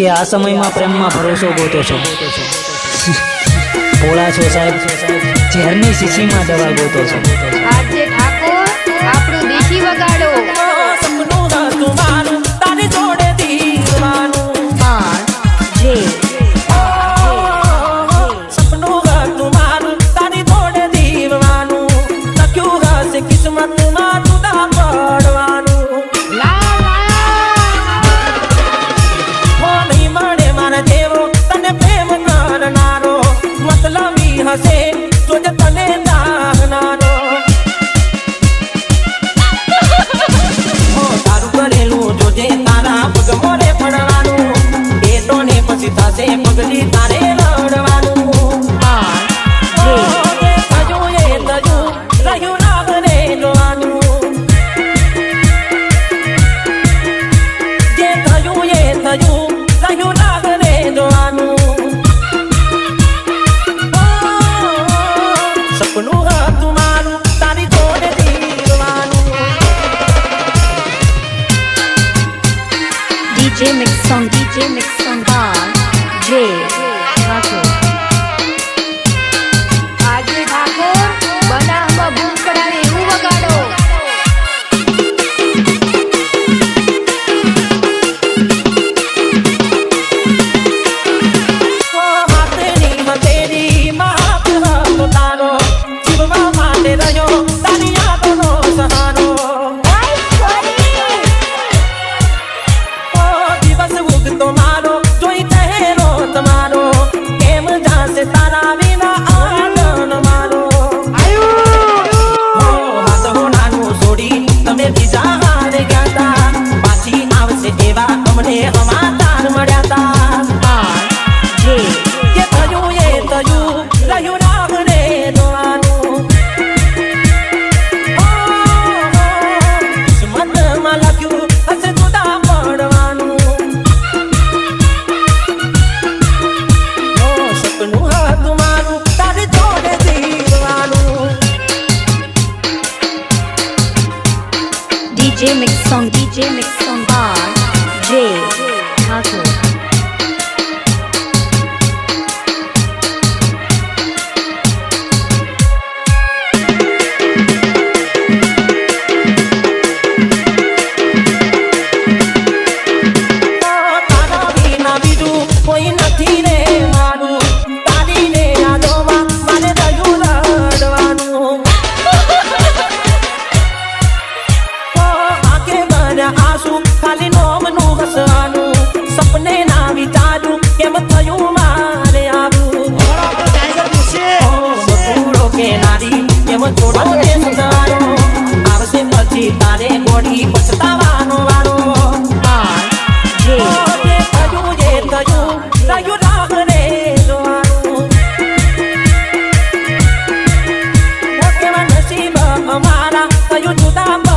કે આ સમયમાં પ્રેમમાં ભરોસો ગોતો છો. ભોળા છો સાહેબ. ઝેરની શીશીમાં દવા ગોતો છો. DJ Mix on DJ Mix on Bar. Dream. on DJ ભીના આંસુ ખાલી નોમનું હસવાનું સપને ના વિચારું કેમ થયું મારે આવું કે નારી કેમ છોડો ને આવશે પછી તારે ગોળી પછતાવાનો વાળો થયું જે જુદા